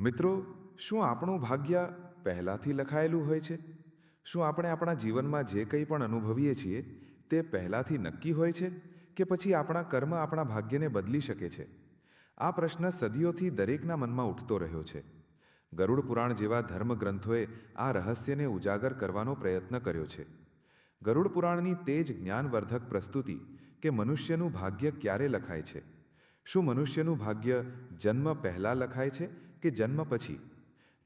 મિત્રો, શું આપણું ભાગ્ય પહેલાંથી લખાયેલું હોય છે? શું આપણે આપણા જીવનમાં જે કંઈ પણ અનુભવીએ છીએ, તે પહેલાંથી નક્કી હોય છે કે પછી આપણા કર્મ આપણા ભાગ્યને બદલી શકે છે? આ પ્રશ્ન સદીઓથી દરેકના મનમાં ઉઠતો રહ્યો છે. ગરુડ પુરાણ જેવા ધર્મગ્રંથોએ આ રહસ્યને ઉજાગર કરવાનો પ્રયત્ન કર્યો છે. ગરુડ પુરાણની તે જ જ્ઞાનવર્ધક પ્રસ્તુતિ કે મનુષ્યનું ભાગ્ય ક્યારે લખાય છે? શું મનુષ્યનું ભાગ્ય જન્મ પહેલાં લખાય છે કે જન્મ પછી?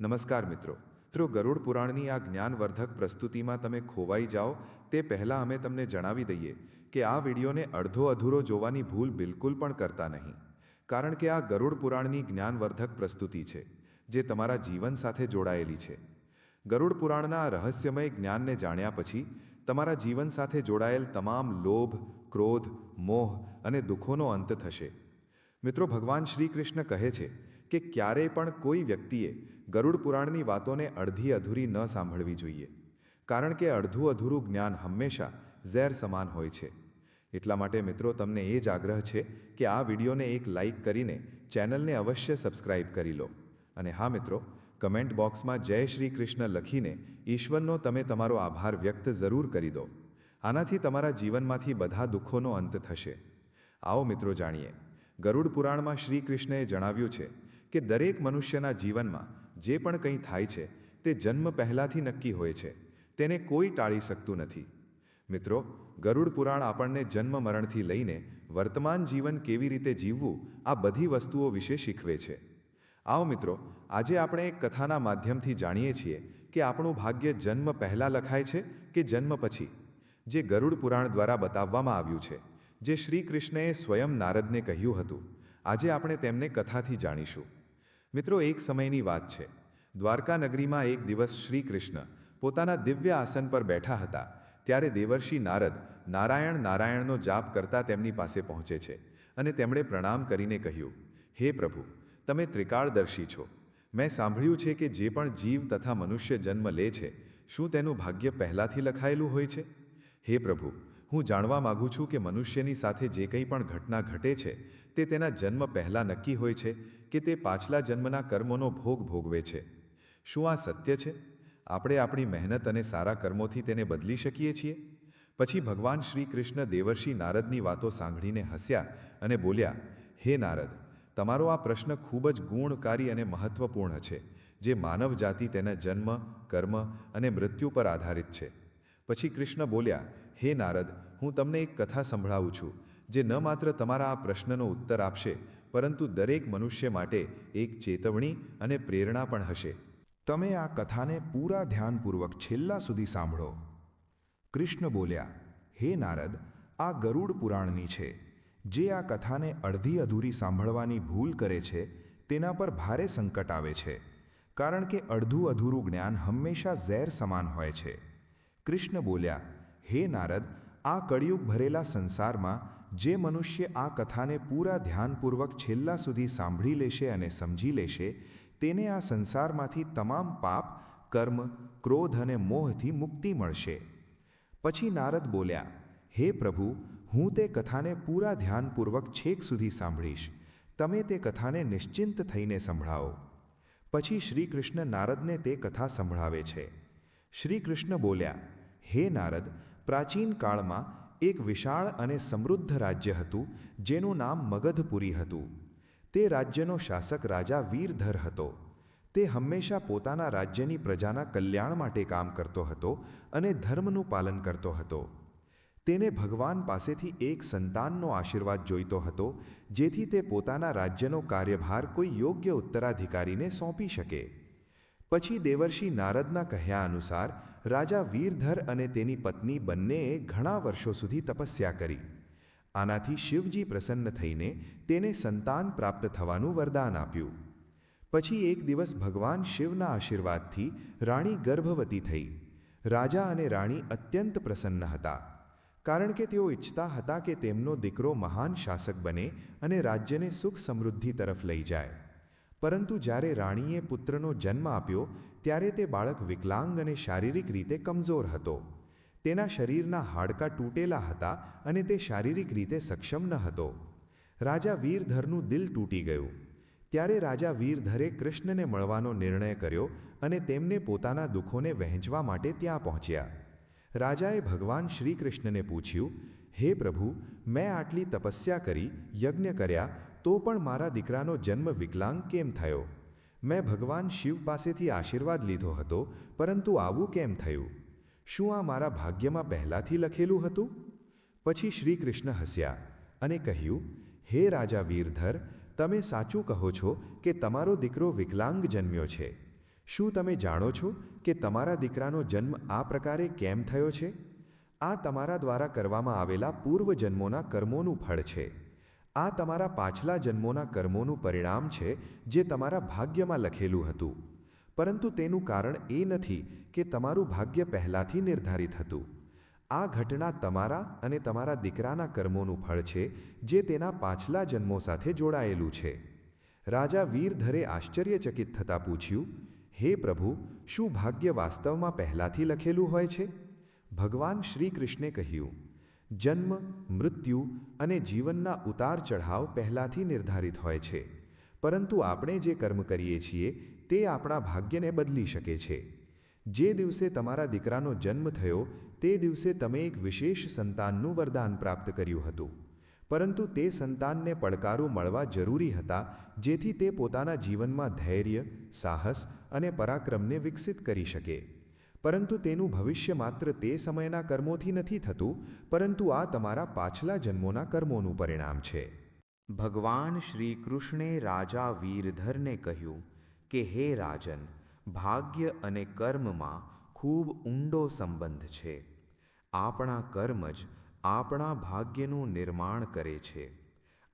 નમસ્કાર મિત્રો. મિત્રો, ગરુડ પુરાણની આ જ્ઞાનવર્ધક પ્રસ્તુતિમાં તમે ખોવાઈ જાઓ, તે પહેલાં અમે તમને જણાવી દઈએ કે આ વિડીયોને અડધો અધૂરો જોવાની ભૂલ બિલકુલ પણ કરતા નહીં. કારણ કે આ ગરુડ પુરાણની જ્ઞાનવર્ધક પ્રસ્તુતિ છે, જે તમારા જીવન સાથે જોડાયેલી છે. ગરુડ પુરાણના રહસ્યમય જ્ઞાનને જાણ્યા પછી, તમારા જીવન સાથે જોડાયેલ તમામ લોભ, ક્રોધ, મોહ અને દુઃખોનો અંત થશે. મિત્રો, ભગવાન શ્રી કૃષ્ણ કહે છે કે ક્યારેય પણ કોઈ વ્યક્તિએ ગરુડ પુરાણની વાતોને અડધી અધૂરી ન સાંભળવી જોઈએ. કારણ કે અડધું અધૂરું જ્ઞાન હંમેશા ઝેર સમાન હોય છે. એટલા માટે મિત્રો, તમને એ જ આગ્રહ છે કે આ વિડીયોને એક લાઇક કરીને ચેનલને અવશ્ય સબસ્ક્રાઇબ કરી લો. અને હા મિત્રો, કમેન્ટ બોક્સમાં જય શ્રી કૃષ્ણ લખીને ઈશ્વરનો તમે તમારો આભાર વ્યક્ત જરૂર કરી દો. આનાથી તમારા જીવનમાંથી બધા દુઃખોનો અંત થશે. આવો મિત્રો જાણીએ. ગરુડ પુરાણમાં શ્રી કૃષ્ણએ જણાવ્યું છે કે દરેક મનુષ્યના જીવનમાં જે પણ કંઈ થાય છે, તે જન્મ પહેલાંથી નક્કી હોય છે. તેને કોઈ ટાળી શકતું નથી. મિત્રો, ગરુડ પુરાણ આપણને જન્મ મરણથી લઈને વર્તમાન જીવન કેવી રીતે જીવવું, આ બધી વસ્તુઓ વિશે શીખવે છે. આવો મિત્રો, આજે આપણે એક કથાના માધ્યમથી જાણીએ છીએ કે આપણું ભાગ્ય જન્મ પહેલાં લખાય છે કે જન્મ પછી, જે ગરુડ પુરાણ દ્વારા બતાવવામાં આવ્યું છે, જે શ્રી કૃષ્ણએ સ્વયં નારદને કહ્યું હતું. આજે આપણે તેમને કથાથી જાણીશું. મિત્રો, એક સમયની વાત છે. દ્વારકા નગરીમાં એક દિવસ શ્રી કૃષ્ણ પોતાના દિવ્ય આસન પર બેઠા હતા, ત્યારે દેવર્ષિ નારદ નારાયણ નારાયણનો જાપ કરતા તેમની પાસે પહોંચે છે અને તેમણે પ્રણામ કરીને કહ્યું, હે પ્રભુ, તમે ત્રિકાળદર્શી છો. મેં સાંભળ્યું છે કે જે પણ જીવ તથા મનુષ્ય જન્મ લે છે, શું તેનું ભાગ્ય પહેલાંથી લખાયેલું હોય છે? હે પ્રભુ, હું જાણવા માગું છું કે મનુષ્યની સાથે જે કંઈ પણ ઘટના ઘટે છે, તે તેના જન્મ પહેલાં નક્કી હોય છે કે તે પાછલા જન્મના કર્મોનો ભોગ ભોગવે છે. શું આ સત્ય છે? આપણે આપણી મહેનત અને સારા કર્મોથી તેને બદલી શકીએ છીએ? પછી ભગવાન શ્રી કૃષ્ણ દેવર્ષિ નારદની વાતો સાંભળીને હસ્યા અને બોલ્યા, હે નારદ, તમારો આ પ્રશ્ન ખૂબ જ ગુણકારી અને મહત્વપૂર્ણ છે, જે માનવ જાતિ તેના જન્મ, કર્મ અને મૃત્યુ પર આધારિત છે. પછી કૃષ્ણ બોલ્યા, હે નારદ, હું તમને એક કથા સંભળાવું છું, જે ન માત્ર તમારા આ પ્રશ્નનો ઉત્તર આપશે પરંતુ દરેક મનુષ્ય માટે એક ચેતવણી અને પ્રેરણા પણ હશે. તમે આ કથાને પૂરા ધ્યાનપૂર્વક છેલ્લા સુધી સાંભળો. કૃષ્ણ બોલ્યા, હે નારદ, આ ગરુડ પુરાણની છે. જે આ કથાને અડધી અધૂરી સાંભળવાની ભૂલ કરે છે, તેના પર ભારે સંકટ આવે છે, કારણ કે અડધું અધૂરું જ્ઞાન હંમેશા ઝેર સમાન હોય છે. કૃષ્ણ બોલ્યા, હે નારદ, આ કળિયુગ ભરેલા સંસારમાં જે મનુષ્ય આ કથાને પૂરા ધ્યાનપૂર્વક છેલ્લા સુધી સાંભળી લેશે અને સમજી લેશે, તેને આ સંસારમાંથી તમામ પાપ, કર્મ, ક્રોધ અને મોહથી મુક્તિ મળશે. પછી નારદ બોલ્યા, હે પ્રભુ, હું તે કથાને પૂરા ધ્યાનપૂર્વક છેક સુધી સાંભળીશ. તમે તે કથાને નિશ્ચિંત થઈને સંભળાવો. પછી શ્રી કૃષ્ણ નારદને તે કથા સંભળાવે છે. શ્રી કૃષ્ણ બોલ્યા, હે નારદ, પ્રાચીન કાળમાં એક વિશાળ અને સમૃદ્ધ રાજ્ય હતું, જેનું નામ મગધપુરી હતું. તે રાજ્યનો શાસક રાજા વીરધર હતો. તે હંમેશા પોતાના રાજ્યની પ્રજાના કલ્યાણ માટે કામ કરતો હતો અને ધર્મનું પાલન કરતો હતો. તેને ભગવાન પાસેથી એક સંતાનનો આશીર્વાદ જોઈતો હતો, જેથી તે પોતાના રાજ્યનો કાર્યભાર કોઈ યોગ્ય ઉત્તરાધિકારીને સોંપી શકે. પછી દેવર્ષિ નારદના કહ્યા અનુસાર રાજા વીરધર અને તેની પત્ની બંનેએ ઘણા વર્ષો સુધી તપસ્યા કરી. આનાથી શિવજી પ્રસન્ન થઈને તેને સંતાન પ્રાપ્ત થવાનું વરદાન આપ્યું. પછી એક દિવસ ભગવાન શિવના આશીર્વાદથી રાણી ગર્ભવતી થઈ. રાજા અને રાણી અત્યંત પ્રસન્ન હતા. કારણ કે તેઓ ઈચ્છતા હતા કે તેમનો દીકરો મહાન શાસક બને અને રાજ્યને સુખ સમૃદ્ધિ તરફ લઈ જાય. પરંતુ જ્યારે રાણીએ પુત્રનો જન્મ આપ્યો ત્યારે તે બાળક વિકલાંગ અને શારીરિક રીતે કમજોર હતો. તેના શરીરના હાડકાં તૂટેલા હતા અને તે શારીરિક રીતે સક્ષમ ન હતો. રાજા વીરધરનું દિલ તૂટી ગયું. ત્યારે રાજા વીરધરે કૃષ્ણને મળવાનો નિર્ણય કર્યો અને તેમને પોતાના દુઃખોને વહેંચવા માટે ત્યાં પહોંચ્યા. રાજાએ ભગવાન શ્રી કૃષ્ણને પૂછ્યું, હે પ્રભુ, મેં આટલી તપસ્યા કરી, યજ્ઞ કર્યા, તો પણ મારા દીકરાનો જન્મ વિકલાંગ કેમ થયો? મેં ભગવાન શિવ પાસેથી આશીર્વાદ લીધો હતો, પરંતુ આવું કેમ થયું? શું આ મારા ભાગ્યમાં પહેલાંથી લખેલું હતું? પછી શ્રી કૃષ્ણ હસ્યા અને કહ્યું, હે રાજા વીરધર, તમે સાચું કહો છો કે તમારો દીકરો વિકલાંગ જન્મ્યો છે. શું તમે જાણો છો કે તમારા દીકરાનો જન્મ આ પ્રકારે કેમ થયો છે? આ તમારા દ્વારા કરવામાં આવેલા પૂર્વજન્મોના કર્મોનું ફળ છે. આ તમારા પાછલા જન્મોના કર્મોનું પરિણામ છે જે તમારા ભાગ્યમાં લખેલું હતું. પરંતુ તેનું કારણ એ નથી કે તમારું ભાગ્ય પહેલાંથી નિર્ધારિત હતું. આ ઘટના તમારા અને તમારા દીકરાના કર્મોનું ફળ છે જે તેના પાછલા જન્મો સાથે જોડાયેલું છે. રાજા વીરધરે આશ્ચર્યચકિત થતાં પૂછ્યું, હે પ્રભુ, શું ભાગ્ય વાસ્તવમાં પહેલાંથી લખેલું હોય છે? ભગવાન શ્રી કૃષ્ણે કહ્યું જન્મ, મૃત્યુ અને જીવનના ઉતાર ચઢાવ પહેલાંથી નિર્ધારિત હોય છે. પરંતુ આપણે જે કર્મ કરીએ છીએ, તે આપણા ભાગ્યને બદલી શકે છે. જે દિવસે તમારા દીકરાનો જન્મ થયો, તે દિવસે તમે એક વિશેષ સંતાનનું વરદાન પ્રાપ્ત કર્યું હતું. પરંતુ તે સંતાનને પડકારો મળવા જરૂરી હતા, જેથી તે પોતાના જીવનમાં ધૈર્ય, સાહસ અને પરાક્રમને વિકસિત કરી શકે. પરંતુ તેનું ભવિષ્ય માત્ર તે સમયના કર્મોથી નથી થતું, પરંતુ આ તમારા પાછલા જન્મોના કર્મોનું પરિણામ છે. ભગવાન શ્રી કૃષ્ણે રાજા વીરધરને કહ્યું કે, હે રાજન, ભાગ્ય અને કર્મમાં ખૂબ ઊંડો સંબંધ છે. આપણા કર્મ જ આપણા ભાગ્યનું નિર્માણ કરે છે.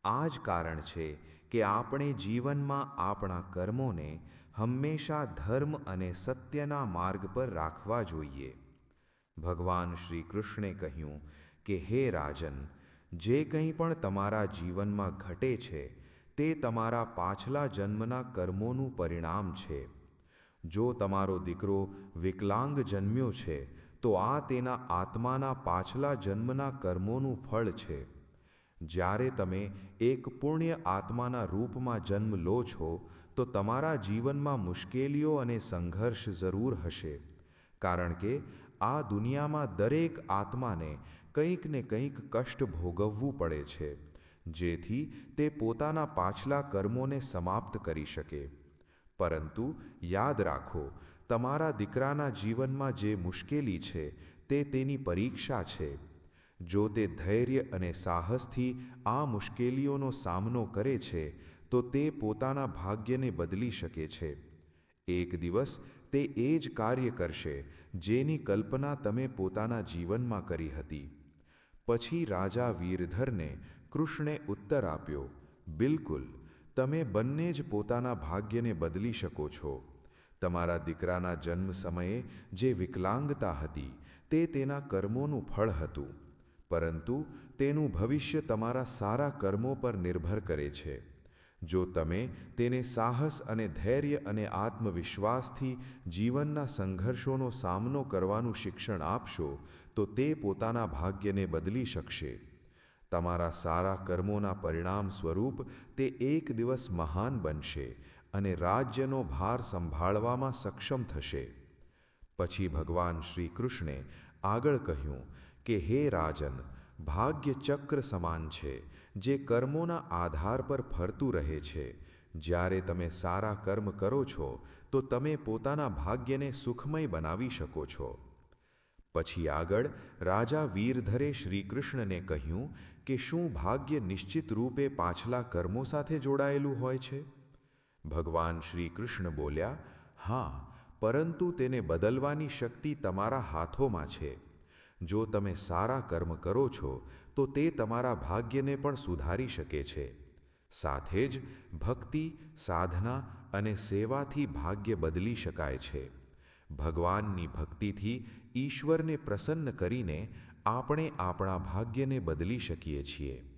આ જ કારણ છે કે આપણે જીવનમાં આપણા કર્મોને હંમેશા ધર્મ અને સત્યના માર્ગ પર રાખવા જોઈએ. ભગવાન શ્રી કૃષ્ણે કહ્યું કે, હે રાજન, જે કંઈ પણ તમારા જીવનમાં ઘટે છે, તે તમારા પાછલા જન્મના કર્મોનું પરિણામ છે. જો તમારો દીકરો વિકલાંગ જન્મ્યો છે, તો આ તેના આત્માના પાછલા જન્મના કર્મોનું ફળ છે. જ્યારે તમે એક પુણ્ય આત્માના રૂપમાં જન્મ લો છો તો તમારા જીવનમાં મુશ્કેલીઓ અને સંઘર્ષ જરૂર હશે. કારણ કે આ દુનિયામાં દરેક આત્માને કંઈક ને કંઈક કષ્ટ ભોગવવું પડે છે, જેથી તે પોતાના પાછલા કર્મોને સમાપ્ત કરી શકે. પરંતુ યાદ રાખો, તમારા દીકરાના જીવનમાં જે મુશ્કેલી છે, તે તેની પરીક્ષા છે. જો તે ધૈર્ય અને સાહસથી આ મુશ્કેલીઓનો સામનો કરે છે તો તે પોતાના ભાગ્યને બદલી શકે છે. એક દિવસ તે એ જ કાર્ય કરશે જેની કલ્પના તમે પોતાના જીવનમાં કરી હતી. પછી રાજા વીરધરને કૃષ્ણે ઉત્તર આપ્યો, બિલકુલ, તમે બંને જ પોતાના ભાગ્યને બદલી શકો છો. તમારા દીકરાના જન્મ સમયે જે વિકલાંગતા હતી તે તેના કર્મોનું ફળ હતું, પરંતુ તેનું ભવિષ્ય તમારા સારા કર્મો પર નિર્ભર કરે છે. જો તમે તેને સાહસ અને ધૈર્ય અને આત્મવિશ્વાસથી જીવનના સંઘર્ષોનો સામનો કરવાનું શિક્ષણ આપશો, તો તે પોતાના ભાગ્યને બદલી શકશે. તમારા સારા કર્મોના પરિણામ સ્વરૂપ તે એક દિવસ મહાન બનશે અને રાજ્યનો ભાર સંભાળવામાં સક્ષમ થશે. પછી ભગવાન શ્રી કૃષ્ણે આગળ કહ્યું કે, હે રાજન ભાગ્ય ચક્ર સમાન છે. જે કર્મોના આધાર પર ફરતું રહે છે. જ્યારે તમે સારા કર્મ કરો છો, તો તમે પોતાના ભાગ્યને સુખમય બનાવી શકો છો. પછી આગળ રાજા વીરધરે શ્રીકૃષ્ણને કહ્યું કે શું ભાગ્ય નિશ્ચિત રૂપે પાછલા કર્મો સાથે જોડાયેલું હોય છે? ભગવાન શ્રીકૃષ્ણ બોલ્યા, હા, પરંતુ તેને બદલવાની શક્તિ તમારા હાથોમાં છે. જો તમે સારા કર્મ કરો છો તો તે તમારા ભાગ્યને પણ સુધારી શકે છે. સાથે જ ભક્તિ, સાધના અને સેવાથી ભાગ્ય બદલી શકાય છે. ભગવાનની ભક્તિથી ઈશ્વરને પ્રસન્ન કરીને આપણે આપણા ભાગ્યને બદલી શકીએ છીએ.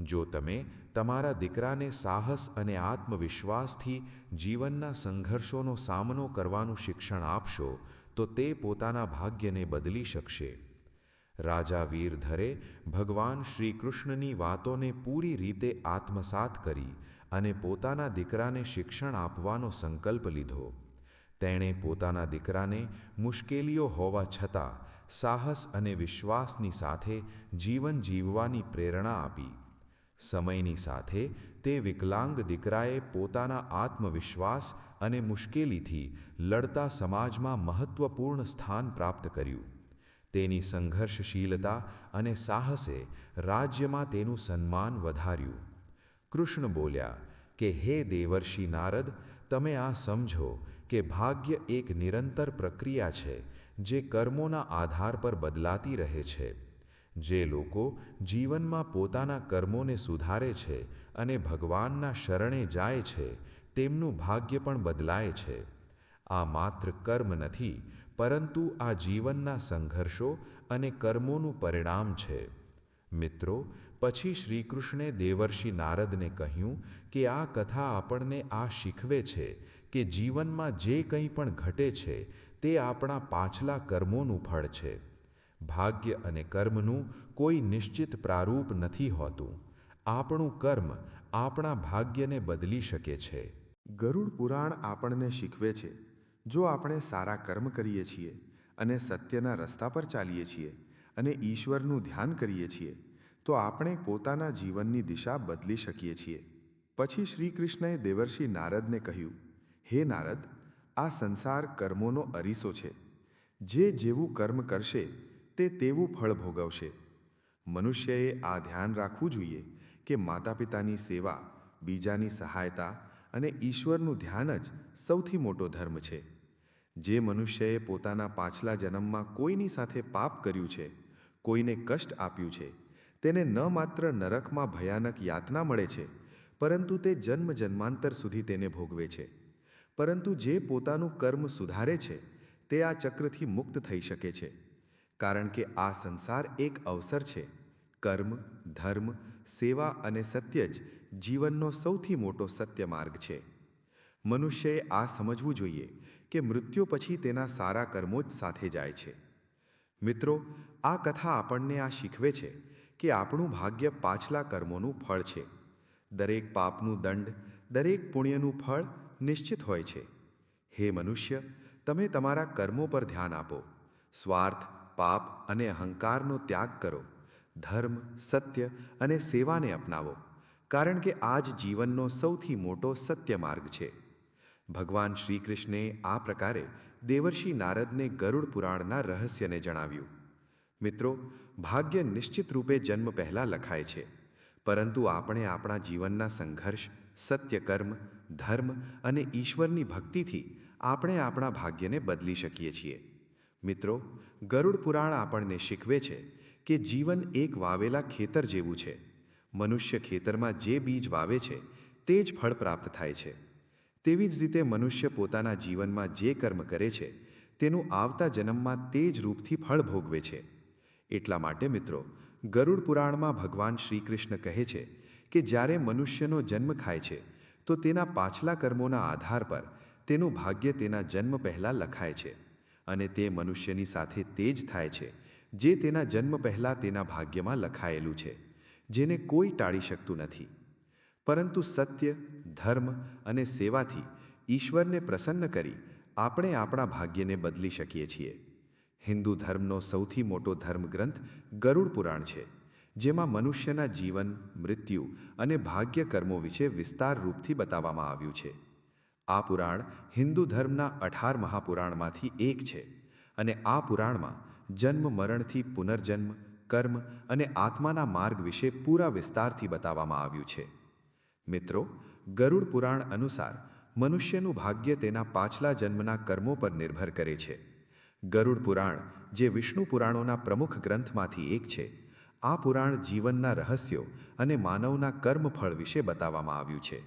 જો તમે તમારા દીકરાને સાહસ અને આત્મવિશ્વાસથી જીવનના સંઘર્ષોનો સામનો કરવાનું શિક્ષણ આપશો, તો તે પોતાના ભાગ્યને બદલી શકશે. રાજા વીરધરે ભગવાન શ્રીકૃષ્ણની વાતોને પૂરી રીતે આત્મસાત કરી અને પોતાના દીકરાને શિક્ષણ આપવાનો સંકલ્પ લીધો. તેણે પોતાના દીકરાને મુશ્કેલીઓ હોવા છતાં સાહસ અને વિશ્વાસની સાથે જીવન જીવવાની પ્રેરણા આપી. સમયની સાથે તે વિકલાંગ દીકરાએ પોતાના આત્મવિશ્વાસ અને મુશ્કેલીથી લડતા સમાજમાં મહત્વપૂર્ણ સ્થાન પ્રાપ્ત કર્યું. તેની સંઘર્ષશીલતા અને સાહસે રાજ્યમાં તેનું સન્માન વધાર્યું. કૃષ્ણ બોલ્યા, કે હે દેવર્ષિ નારદ, તમે આ સમજો કે ભાગ્ય એક નિરંતર પ્રક્રિયા છે, જે કર્મોના આધાર પર બદલાતી રહે છે. જે લોકો જીવનમાં પોતાના કર્મોને સુધારે છે અને ભગવાનના શરણે જાય છે, તેમનું ભાગ્ય પણ બદલાય છે. આ માત્ર કર્મ નથી પરંતુ આ જીવનના સંઘર્ષો અને કર્મોનું પરિણામ છે. મિત્રો, પછી શ્રીકૃષ્ણે દેવર્ષિ નારદને કહ્યું કે આ કથા આપણને આ શીખવે છે કે જીવનમાં જે કંઈ પણ ઘટે છે તે આપણા પાછલા કર્મોનું ફળ છે. ભાગ્ય અને કર્મનું કોઈ નિશ્ચિત પ્રારૂપ નથી હોતું. આપણું કર્મ આપણા ભાગ્યને બદલી શકે છે. ગરુડ પુરાણ આપણને શીખવે છે જો આપણે સારા કર્મ કરીએ છીએ અને સત્યના રસ્તા પર ચાલીએ છીએ અને ઈશ્વરનું ધ્યાન કરીએ છીએ, તો આપણે પોતાના જીવનની દિશા બદલી શકીએ છીએ. પછી શ્રી કૃષ્ણએ દેવર્ષિ નારદને કહ્યું, હે નારદ, આ સંસાર કર્મોનો અરીસો છે. જે જેવું કર્મ કરશે, તે તેવું ફળ ભોગવશે. મનુષ્યએ આ ધ્યાન રાખવું જોઈએ કે માતા પિતાની સેવા, બીજાની સહાયતા અને ઈશ્વરનું ધ્યાન જ સૌથી મોટો ધર્મ છે. જે મનુષ્યએ પોતાના પાછલા જન્મમાં કોઈની સાથે પાપ કર્યું છે, કોઈને કષ્ટ આપ્યું છે, તેને ન માત્ર નરકમાં ભયાનક યાતના મળે છે, પરંતુ તે જન્મ જન્માંતર સુધી તેને ભોગવે છે. પરંતુ જે પોતાનું કર્મ સુધારે છે, તે આ ચક્રથી મુક્ત થઈ શકે છે. કારણ કે આ સંસાર એક અવસર છે. કર્મ, ધર્મ, સેવા અને સત્ય જ જીવનનો સૌથી મોટો સત્ય માર્ગ છે. મનુષ્યએ આ સમજવું જોઈએ કે મૃત્યુ પછી તેના સારા કર્મો જ સાથે જાય છે. મિત્રો, આ કથા આપણને આ શીખવે છે કે આપણું ભાગ્ય પાછલા કર્મોનું ફળ છે. દરેક પાપનું દંડ, દરેક પુણ્યનું ફળ નિશ્ચિત હોય છે. હે મનુષ્ય, તમે તમારા કર્મો પર ધ્યાન આપો. સ્વાર્થ, પાપ અને અહંકારનો ત્યાગ કરો. ધર્મ, સત્ય અને સેવાને અપનાવો. કારણ કે આ જ જીવનનો સૌથી મોટો સત્ય માર્ગ છે. ભગવાન શ્રી કૃષ્ણે આ પ્રકારે દેવર્ષિ નારદને ગરુડ પુરાણના રહસ્યને જણાવ્યું. મિત્રો, ભાગ્ય નિશ્ચિત રૂપે જન્મ પહેલાં લખાય છે. પરંતુ આપણે આપણા જીવનના સંઘર્ષ સત્ય કર્મ ધર્મ અને ઈશ્વરની ભક્તિથી આપણે આપણા ભાગ્યને બદલી શકીએ છીએ. મિત્રો, ગરુડ પુરાણ આપણને શીખવે છે કે જીવન એક વાવેલા ખેતર જેવું છે. મનુષ્ય ખેતરમાં જે બીજ વાવે છે, તે જ ફળ પ્રાપ્ત થાય છે. તેવી જ રીતે મનુષ્ય પોતાના જીવનમાં જે કર્મ કરે છે, તેનું આવતા જન્મમાં તે જ રૂપથી ફળ ભોગવે છે. એટલા માટે મિત્રો, ગરુડ પુરાણમાં ભગવાન શ્રી કૃષ્ણ કહે છે કે જ્યારે મનુષ્યનો જન્મ ખાય છે, તો તેના પાછલા કર્મોના આધાર પર તેનું ભાગ્ય તેના જન્મ પહેલાં લખાય છે અને તે મનુષ્યની સાથે તે જ થાય છે જે તેના જન્મ પહેલાં તેના ભાગ્યમાં લખાયેલું છે, જેને કોઈ ટાળી શકતું નથી. પરંતુ સત્ય, ધર્મ અને સેવાથી ઈશ્વરને પ્રસન્ન કરી આપણે આપણા ભાગ્યને બદલી શકીએ છીએ. હિન્દુ ધર્મનો સૌથી મોટો ધર્મગ્રંથ ગરુડ પુરાણ છે, જેમાં મનુષ્યના જીવન, મૃત્યુ અને ભાગ્ય કર્મો વિશે વિસ્તાર રૂપથી બતાવવામાં આવ્યું છે. આ પુરાણ હિન્દુ ધર્મના અઢાર મહાપુરાણમાંથી એક છે અને આ પુરાણમાં જન્મ, મરણથી પુનર્જન્મ, કર્મ અને આત્માના માર્ગ વિશે પૂરા વિસ્તારથી બતાવવામાં આવ્યું છે. મિત્રો, ગરુડ પુરાણ અનુસાર મનુષ્યનું ભાગ્ય તેના પાછલા જન્મના કર્મો પર નિર્ભર કરે છે. ગરુડ પુરાણ, જે વિષ્ણુ પુરાણોના પ્રમુખ ગ્રંથમાંથી એક છે, આ પુરાણ જીવનના રહસ્યો અને માનવના કર્મફળ વિશે બતાવવામાં આવ્યું છે.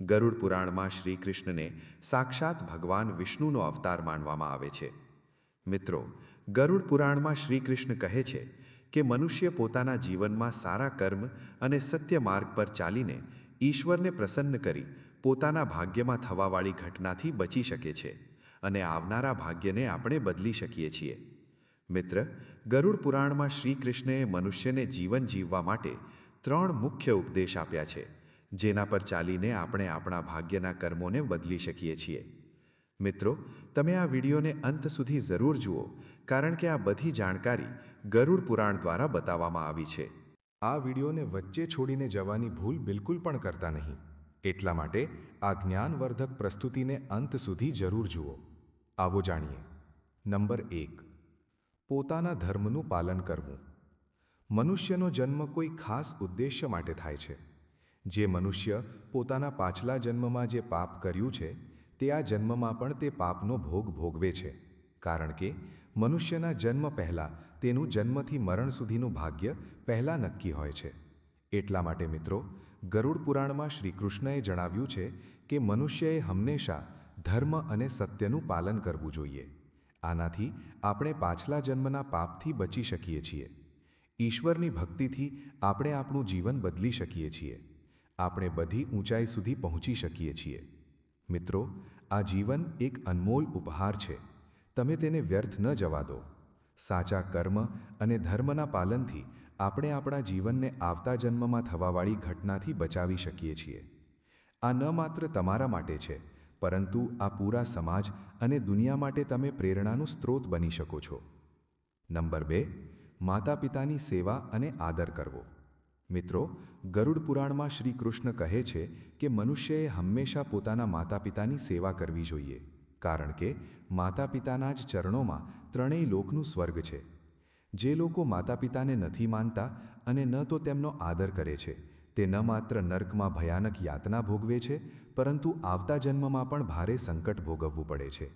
ગરુડ પુરાણમાં શ્રી કૃષ્ણને સાક્ષાત ભગવાન વિષ્ણુનો અવતાર માનવામાં આવે છે. મિત્રો, ગરુડ પુરાણમાં શ્રી કૃષ્ણ કહે છે કે મનુષ્ય પોતાના જીવનમાં સારા કર્મ અને સત્ય માર્ગ પર ચાલીને ઈશ્વરને પ્રસન્ન કરી પોતાના ભાગ્યમાં થવાવાળી ઘટનાથી બચી શકે છે અને આવનારા ભાગ્યને આપણે બદલી શકીએ છીએ. મિત્ર, ગરુડ પુરાણમાં શ્રી કૃષ્ણએ મનુષ્યને જીવન જીવવા માટે ત્રણ મુખ્ય ઉપદેશ આપ્યા છે, જેના પર ચાલીને આપણે આપણા ભાગ્યના કર્મોને બદલી શકીએ છીએ. મિત્રો, તમે આ વિડીયોને અંત સુધી જરૂર જુઓ, કારણ કે આ બધી જાણકારી ગરુડ પુરાણ દ્વારા બતાવવામાં આવી છે. આ વિડીયોને વચ્ચે છોડીને જવાની ભૂલ બિલકુલ પણ કરતા નહીં. એટલા માટે આ જ્ઞાનવર્ધક પ્રસ્તુતિને અંત સુધી જરૂર જુઓ. આવો જાણીએ. નંબર એક. પોતાના ધર્મનું પાલન કરવું. મનુષ્યનો જન્મ કોઈ ખાસ ઉદ્દેશ્ય માટે થાય છે. જે મનુષ્ય પોતાના પાછલા જન્મમાં જે પાપ કર્યું છે, તે આ જન્મમાં પણ તે પાપનો ભોગ ભોગવે છે. કારણ કે મનુષ્યના જન્મ પહેલાં તેનું જન્મથી મરણ સુધીનું ભાગ્ય પહેલાં નક્કી હોય છે. એટલા માટે મિત્રો, ગરુડ પુરાણમાં શ્રી કૃષ્ણએ જણાવ્યું છે કે મનુષ્યએ હંમેશા ધર્મ અને સત્યનું પાલન કરવું જોઈએ. આનાથી આપણે પાછલા જન્મના પાપથી બચી શકીએ છીએ. ઈશ્વરની ભક્તિથી આપણે આપણું જીવન બદલી શકીએ છીએ. આપણે બધી ઊંચાઈ સુધી પહોંચી શકીએ છીએ. મિત્રો, આ જીવન એક અનમોલ ઉપહાર છે. તમે તેને વ્યર્થ ન જવા દો. સાચા કર્મ અને ધર્મના પાલનથી આપણે આપણા જીવનને આવતા જન્મમાં થવાવાળી ઘટનાથી બચાવી શકીએ છીએ. આ ન માત્ર તમારા માટે છે, પરંતુ આ પૂરા સમાજ અને દુનિયા માટે તમે પ્રેરણાનું સ્ત્રોત બની શકો છો. નંબર બે માતા પિતાની સેવા અને આદર કરવો. મિત્રો, ગરુડ પુરાણમાં શ્રી કૃષ્ણ કહે છે કે મનુષ્યએ હંમેશા પોતાના માતા પિતાની સેવા કરવી જોઈએ, કારણ કે માતા પિતાના જ ચરણોમાં ત્રણેય લોકનું સ્વર્ગ છે. જે લોકો માતા પિતાને નથી માનતા અને ન તો તેમનો આદર કરે છે, તે ન માત્ર નર્કમાં ભયાનક યાતના ભોગવે છે, પરંતુ આવતા જન્મમાં પણ ભારે સંકટ ભોગવવું પડે છે.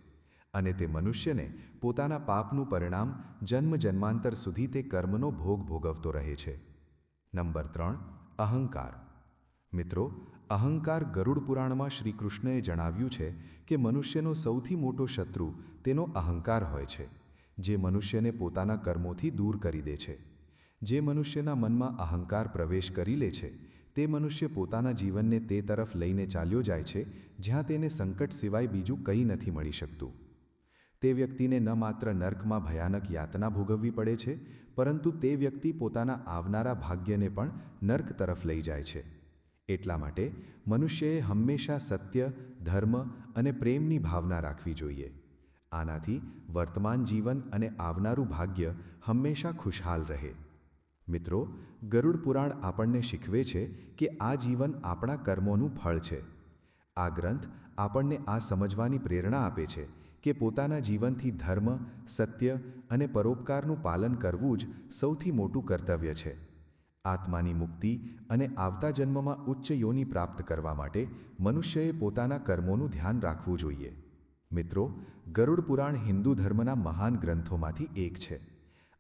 અને તે મનુષ્યને પોતાના પાપનું પરિણામ જન્મ જન્માંતર સુધી તે કર્મનો ભોગ ભોગવતો રહે છે. નંબર ત્રણ, અહંકાર. મિત્રો, અહંકાર ગરુડ પુરાણમાં શ્રી કૃષ્ણએ જણાવ્યું છે કે મનુષ્યનો સૌથી મોટો શત્રુ તેનો અહંકાર હોય છે. જે મનુષ્યને પોતાના કર્મોથી દૂર કરી દે છે. જે મનુષ્યના મનમાં અહંકાર પ્રવેશ કરી લે છે, તે મનુષ્ય પોતાના જીવનને તે તરફ લઈને ચાલ્યો જાય છે, જ્યાં તેને સંકટ સિવાય બીજું કંઈ નથી મળી શકતું. તે વ્યક્તિને ન માત્ર નર્કમાં ભયાનક યાતના ભોગવવી પડે છે, પરંતુ તે વ્યક્તિ પોતાના આવનારા ભાગ્યને પણ નર્ક તરફ લઈ જાય છે. એટલા માટે મનુષ્યએ હંમેશા સત્ય, ધર્મ અને પ્રેમની ભાવના રાખવી જોઈએ. આનાથી વર્તમાન જીવન અને આવનારું ભાગ્ય હંમેશા ખુશહાલ રહે. મિત્રો, ગરુડ પુરાણ આપણને શીખવે છે કે આ જીવન આપણા કર્મોનું ફળ છે. આ ગ્રંથ આપણને આ સમજવાની પ્રેરણા આપે છે કે પોતાના જીવનથી ધર્મ, સત્ય અને પરોપકારનું પાલન કરવું જ સૌથી મોટું કર્તવ્ય છે. આત્માની મુક્તિ અને આવતા જન્મમાં ઉચ્ચ યોની પ્રાપ્ત કરવા માટે મનુષ્યએ પોતાના કર્મોનું ધ્યાન રાખવું જોઈએ. મિત્રો, ગરુડ પુરાણ હિન્દુ ધર્મના મહાન ગ્રંથોમાંથી એક છે.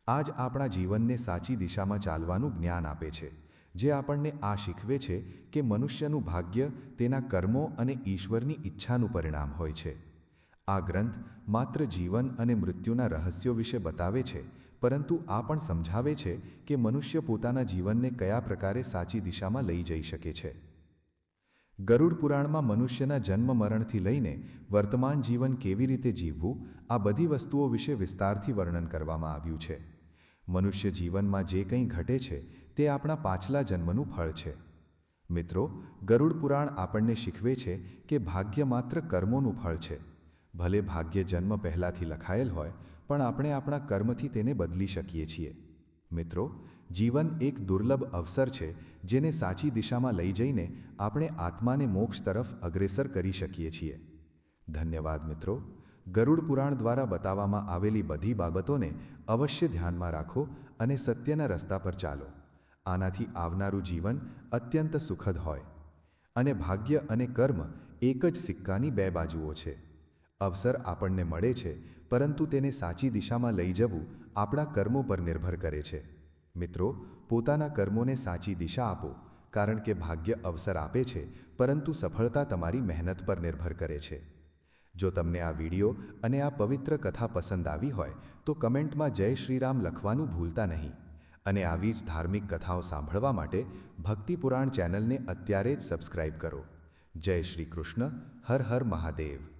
આ જ આપણા જીવનને સાચી દિશામાં ચાલવાનું જ્ઞાન આપે છે, જે આપણને આ શીખવે છે કે મનુષ્યનું ભાગ્ય તેના કર્મો અને ઈશ્વરની ઈચ્છાનું પરિણામ હોય છે. આ ગ્રંથ માત્ર જીવન અને મૃત્યુના રહસ્યો વિશે બતાવે છે, પરંતુ આ પણ સમજાવે છે કે મનુષ્ય પોતાના જીવનને કયા પ્રકારે સાચી દિશામાં લઈ જઈ શકે છે. ગરુડ પુરાણમાં મનુષ્યના જન્મ મરણથી લઈને વર્તમાન જીવન કેવી રીતે જીવવું, આ બધી વસ્તુઓ વિશે વિસ્તારથી વર્ણન કરવામાં આવ્યું છે. મનુષ્ય જીવનમાં જે કંઈ ઘટે છે, તે આપણા પાછલા જન્મનું ફળ છે. મિત્રો, ગરુડ પુરાણ આપણને શીખવે છે કે ભાગ્ય માત્ર કર્મોનું ફળ છે. ભલે ભાગ્ય જન્મ પહેલાંથી લખાયેલ હોય, પણ આપણે આપણા કર્મથી તેને બદલી શકીએ છીએ. મિત્રો, જીવન એક દુર્લભ અવસર છે જેને સાચી દિશામાં લઈ જઈને આપણે આત્માને મોક્ષ તરફ અગ્રેસર કરી શકીએ છીએ. ધન્યવાદ મિત્રો. ગરુડ પુરાણ દ્વારા બતાવવામાં આવેલી બધી બાબતોને અવશ્ય ધ્યાનમાં રાખો અને સત્યના રસ્તા પર ચાલો. આનાથી આવનારું જીવન અત્યંત સુખદ હોય. અને ભાગ્ય અને કર્મ એક જ સિક્કાની બે બાજુઓ છે. અવસર આપણને મળે છે, પરંતુ તેને સાચી દિશામાં લઈ જવું આપણા કર્મો પર નિર્ભર કરે છે. મિત્રો, પોતાના કર્મોને સાચી દિશા આપો, કારણ કે ભાગ્ય અવસર આપે છે, પરંતુ સફળતા તમારી મહેનત પર નિર્ભર કરે છે. જો તમને આ વીડિયો અને આ પવિત્ર કથા પસંદ આવી હોય, તો કમેન્ટમાં જય શ્રીરામ લખવાનું ભૂલતા નહીં. અને આવી જ ધાર્મિક કથાઓ સાંભળવા માટે ભક્તિપુરાણ ચેનલને અત્યારે જ સબસ્ક્રાઇબ કરો. જય શ્રી કૃષ્ણ, હર હર મહાદેવ.